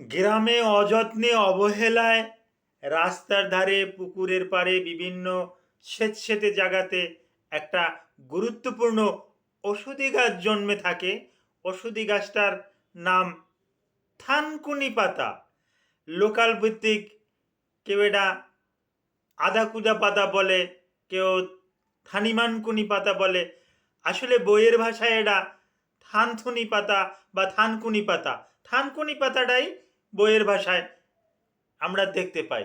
গ্রামে অযত্নে অবহেলায় রাস্তার ধারে পুকুরের পাড়ে বিভিন্ন স্বেচ্ছেতে জায়গাতে একটা গুরুত্বপূর্ণ ওষুধি গাছ জন্মে থাকে। ওষুধি গাছটার নাম থানকুনি পাতা লোকাল ভিত্তিক কেউ এটা আদা কুদা পাতা বলে, কেউ থানিমানকুনি পাতা বলে। আসলে বইয়ের ভাষায় এটা থানথুনি পাতা বা থানকুনি পাতা থানকুনি পাতাটাই বইয়ের ভাষায় আমরা দেখতে পাই।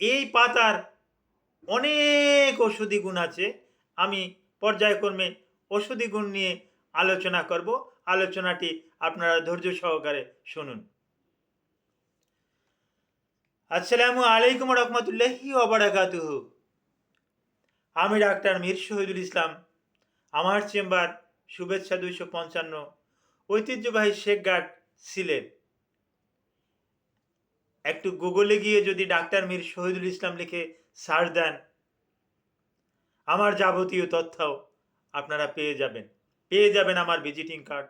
এই পাতার অনেক ওষুধি গুণ আছে। আমি পর্যায়ক্রমে ওষুধি গুণ নিয়ে আলোচনা করব। আলোচনাটি আপনারা ধৈর্য সহকারে শুনুন। আসসালামু আলাইকুম রহমতুল্লাহি ওবরাকাতুহ আমি ডাক্তার মীর শহীদুল ইসলাম। আমার চেম্বার শুভেচ্ছা দুইশো পঞ্চান্ন। ঐতিহ্যবাহী শেখঘাট সিলেট। একটু গুগলে গিয়ে যদি ডাক্তার মীর শহীদুল ইসলাম লিখে সার্চ দেন, আমার যাবতীয় তথ্য আপনারা পেয়ে যাবেন। পেয়ে যাবেন আমার ভিজিটিং কার্ড,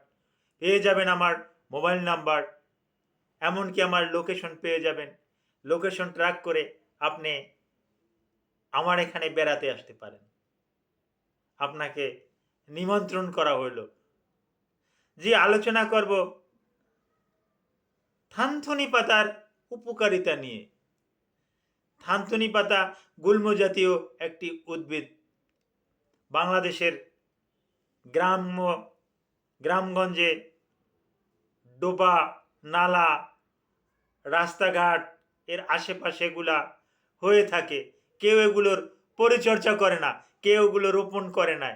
পেয়ে যাবেন আমার মোবাইল নাম্বার, এমনকি আমার লোকেশন পেয়ে যাবেন। লোকেশন ট্র্যাক করে আপনি আমার এখানে বেড়াতে আসতে পারেন। আপনাকে নিমন্ত্রণ করা হইল। যে আলোচনা করব, থানথনি পাতার উপকারিতা নিয়ে। থানথনি পাতা গুল্ম জাতীয় একটি উদ্ভিদ। বাংলাদেশের গ্রাম্য গ্রামগঞ্জে ডোবা, নালা, রাস্তাঘাট এর আশেপাশে এগুলা হয়ে থাকে। কেউ এগুলোর পরিচর্যা করে না, কেউ এগুলো রোপণ করে না।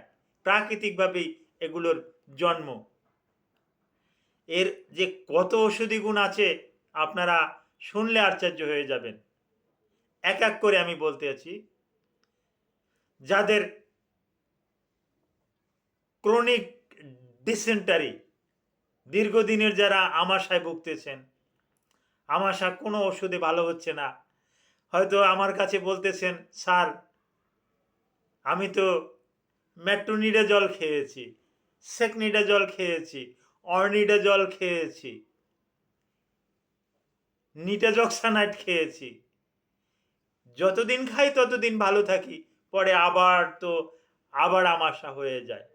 প্রাকৃতিকভাবেই এগুলোর জন্ম। এর যে কত ঔষধি গুণ আছে, আপনারা শুনলে আশ্চর্য হয়ে যাবেন। এক এক করে আমি বলতে আছি। যাদের ক্রনিক ডিসেন্টারি, দীর্ঘদিনের যারা আমাশায় ভুগতেছেন আমাশা কোনো ওষুধে ভালো হচ্ছে না। হয়তো আমার কাছে বলতেছেন, স্যার, আমি তো ম্যাট্রোনিডা জল খেয়েছি সেকনিডা জল খেয়েছি অর্নিডা জল খেয়েছি। নিটাজক্সানাইট খেয়েছি। যতদিন খাই ততদিন ভালো থাকি, পরে আবার তো, আবার আমাশা হয়ে যায়।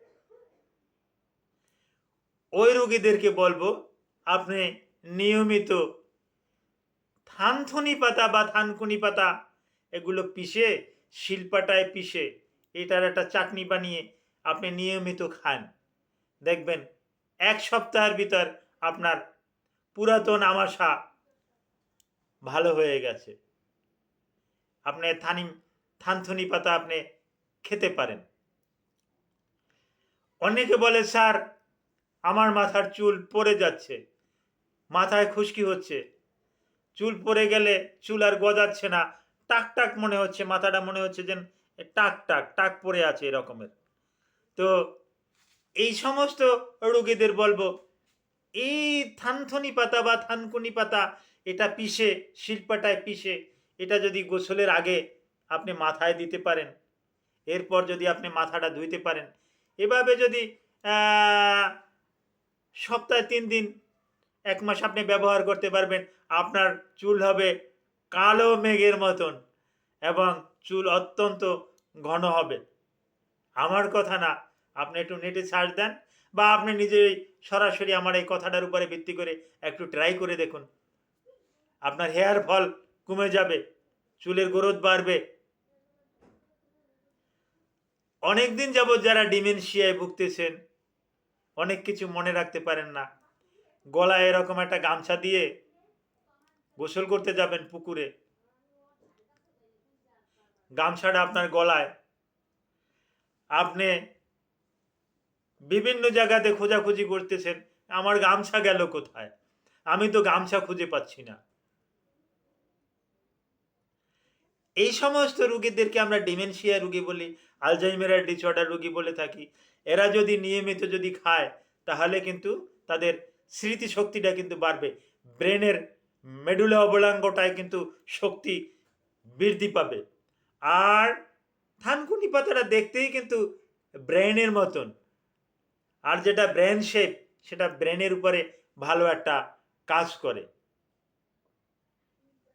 ওই রোগীদেরকে বলব, আপনি নিয়মিত থানথুনি পাতা বা থানকুনি পাতা এগুলো পিষে, শিল্পাটায় পিষে, এটার একটা চাটনি বানিয়ে আপনি নিয়মিত খান। দেখবেন এক সপ্তাহের ভিতর আপনার পুরাতন আমাশা ভালো হয়ে গেছে। আপনি থানি, থানথনি পাতা আপনি খেতে পারেন। অনেকে বলে, স্যার, আমার মাথার চুল পড়ে যাচ্ছে। মাথায় খুশকি হচ্ছে। চুল পড়ে গেলে চুল আর গজাচ্ছে না। টাক টাক মনে হচ্ছে, মাথাটা মনে হচ্ছে যেন টাক টাক টাক পড়ে আছে এরকমের। তো এই সমস্ত রোগীদের বলব, এই থানথনি পাতা বা থানকুনি পাতা এটা পিষে, শিল্পাটায় পিষে, এটা যদি গোসলের আগে আপনি মাথায় দিতে পারেন, এরপর যদি আপনি মাথাটা ধুইতে পারেন, এভাবে যদি সপ্তাহে তিন দিন, এক মাস আপনি ব্যবহার করতে পারবেন, আপনার চুল হবে কালো মেঘের মতন এবং চুল অত্যন্ত ঘন হবে। আমার কথা না, আপনি একটু নেটে সার্চ দেন বা আপনি নিজেই সরাসরি আমার এই কথাটার উপরে ভিত্তি করে একটু ট্রাই করে দেখুন। আপনার হেয়ার ফল কমে যাবে, চুলের গ্রোথ বাড়বে। অনেক দিন যাবৎ যারা ডিমেনশিয়ায় ভুগতেছেন, অনেক কিছু মনে রাখতে পারেন না। গলায় এরকম একটা গামছা দিয়ে গোসল করতে যাবেন পুকুরে। গামছাটা আপনার গলায়। আপনি বিভিন্ন জায়গাতে খোঁজাখুঁজি করতেছেন, আমার গামছা গেল কোথায়? আমি তো গামছা খুঁজে পাচ্ছি না। এই সমস্ত রুগীদেরকে আমরা ডিমেনশিয়া রুগী বলি, আলজাইমেরার ডিসঅর্ডার রুগী বলে থাকি। এরা যদি নিয়মিত যদি খায়, তাহলে কিন্তু তাদের স্মৃতিশক্তিটা কিন্তু বাড়বে। ব্রেনের মেডুলা অবলাঙ্গটায় কিন্তু শক্তি বৃদ্ধি পাবে। আর থানকুনি পাতাটা দেখতেই কিন্তু ব্রেনের মতন। আর যেটা ব্রেন শেপ, সেটা ব্রেনের উপরে ভালো একটা কাজ করে।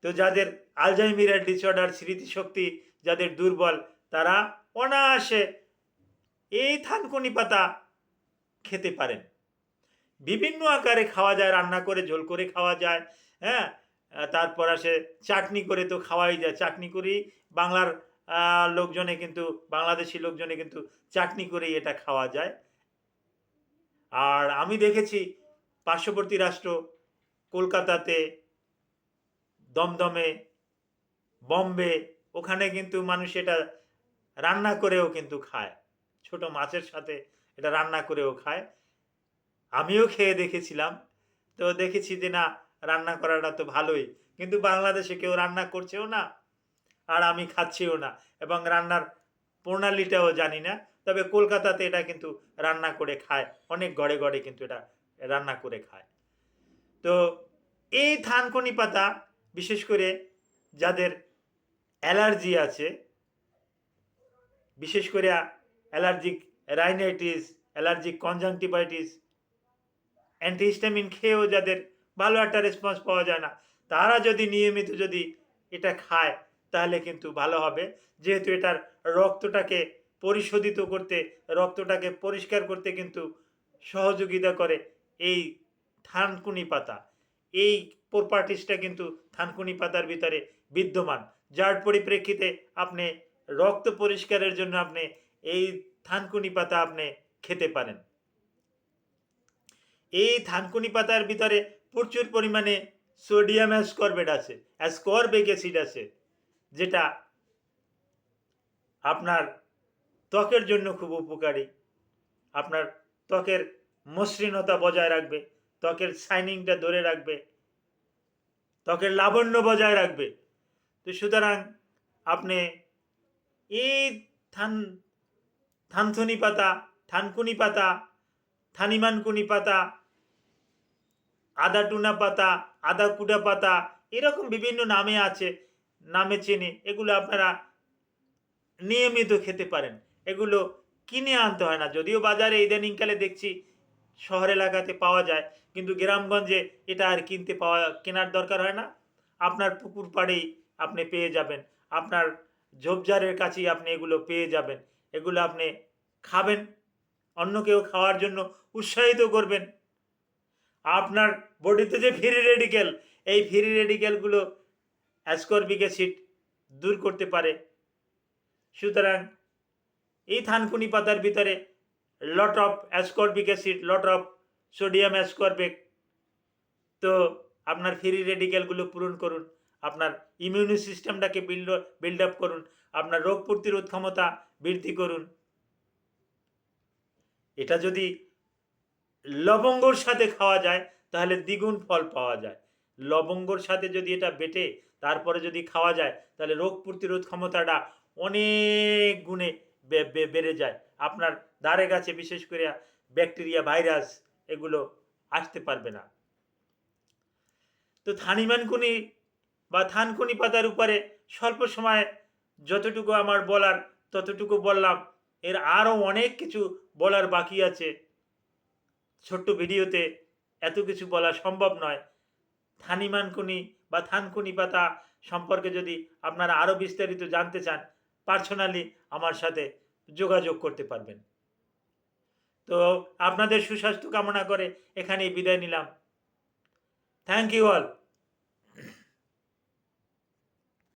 তো যাদের আলজাইমিরার ডিসঅর্ডার স্মৃতিশক্তি যাদের দুর্বল, তারা অনায়াসে এই থানকুনি পাতা খেতে পারেন। বিভিন্ন আকারে খাওয়া যায়, রান্না করে, ঝোল করে খাওয়া যায় হ্যাঁ? তারপর আসে চাটনি করে তো খাওয়াই যায়। চাটনি করেই বাংলার লোকজনে কিন্তু, বাংলাদেশি লোকজনে কিন্তু চাটনি করেই এটা খাওয়া যায়। আর আমি দেখেছি পার্শ্ববর্তী রাষ্ট্র কলকাতাতে দমদমে, বম্বে, ওখানে কিন্তু মানুষ এটা রান্না করেও কিন্তু খায়। ছোট মাছের সাথে এটা রান্না করেও খায়। আমিও খেয়ে দেখেছিলাম। তো দেখেছি যে না, রান্না করাটা তো ভালোই। কিন্তু বাংলাদেশে কেউ রান্না করছেও না, আর আমি খাচ্ছিও না। এবং রান্নার প্রণালীটাও জানি না। তবে কলকাতাতে এটা কিন্তু রান্না করে খায়। অনেক ঘরে ঘরে কিন্তু এটা রান্না করে খায়। তো এই থানকুনি পাতা বিশেষ করে যাদের অ্যালার্জি আছে, বিশেষ করে allergic rhinitis, allergic conjunctivitis, antihistamine খেয়েও যাদের ভালো একটা রেসপন্স পাওয়া যায় না, তারা যদি নিয়মিত যদি এটা খায়, তাহলে কিন্তু ভালো হবে। যেহেতু এটার রক্তটাকে পরিশোধিত করতে, রক্তটাকে পরিষ্কার করতে কিন্তু সহযোগিতা করে এই থানকুনি পাতা। এই প্রপার্টিসটা কিন্তু থানকুনি পাতার ভিতরে বিদ্যমান। যার পরিপ্রেক্ষিতে আপনি রক্ত পরিষ্কারের জন্য আপনি এই থানকুনি পাতা আপনি খেতে পারেন। এই থানকুনি পাতার ভিতরে প্রচুর পরিমাণে সোডিয়াম অ্যাসকর্বেট আছে অ্যাসকর্বেক অ্যাসিড আছে, যেটা আপনার ত্বকের জন্য খুব উপকারী। আপনার ত্বকের মসৃণতা বজায় রাখবে, ত্বকের শাইনিংটা ধরে রাখবে। ত্বকের লাবণ্য বজায় রাখবে। তো সুতরাং আপনি এই থান, থানথুনি পাতা, থানকুনি পাতা, থানিমানকুনি পাতা আদা টুনা পাতা আদা কুডা পাতা, এরকম বিভিন্ন নামে আছে, নামে চেনে, এগুলো আপনারা নিয়মিত খেতে পারেন। এগুলো কিনে আনতে হয় না। যদিও বাজারে ইদানিংকালে দেখছি শহর এলাকাতে পাওয়া যায়, কিন্তু গ্রামগঞ্জে এটা আর কিনতে পাওয়া, কেনার দরকার হয় না। আপনার পুকুর পাড়েই আপনি পেয়ে যাবেন। আপনার ঝোপঝাড়ের কাছেই আপনি এগুলো পেয়ে যাবেন। এগুলো আপনি খাবেন, অন্য কেউ খাওয়ার জন্য উৎসাহিত করবেন। আপনার বডিতে যে ফ্রি রেডিকেল, এই ফ্রি রেডিকেলগুলো অ্যাসকর্বিক অ্যাসিড দূর করতে পারে। সুতরাং এই থানকুনি পাতার ভিতরে lot of ascorbic acid lot of sodium ascorbate তো আপনার ফ্রি রেডিকেলগুলো পূরণ করুন, আপনার ইমিউনি সিস্টেমটাকে বিল্ড বিল্ড আপ করুন, আপনার রোগ প্রতিরোধ ক্ষমতা বৃদ্ধি করুন। এটা যদি লবঙ্গর সাথে খাওয়া যায়, তাহলে দ্বিগুণ ফল পাওয়া যায়। লবঙ্গর সাথে যদি এটা বেটে, তারপরে যদি খাওয়া যায়, তাহলে রোগ প্রতিরোধ ক্ষমতাটা অনেক গুণে বেড়ে যায়। আপনার দ্বারে গাছে বিশেষ করে ব্যাকটেরিয়া, ভাইরাস এগুলো আসতে পারবে না। তো থানিমানকুনি বা থানকুনি পাতার উপরে স্বল্প সময়ে যতটুকু আমার বলার ততটুকু বললাম, এর আরও অনেক কিছু বলার বাকি আছে। ছোট্ট ভিডিওতে এত কিছু বলা সম্ভব নয়। থানিমানকুনি বা থানকুনি পাতা সম্পর্কে যদি আপনারা আরও বিস্তারিত জানতে চান পার্সোনালি আমার সাথে যোগাযোগ করতে পারবেন। তো আপনাদের সুস্বাস্থ্য কামনা করে এখানেই বিদায় নিলাম। Thank you all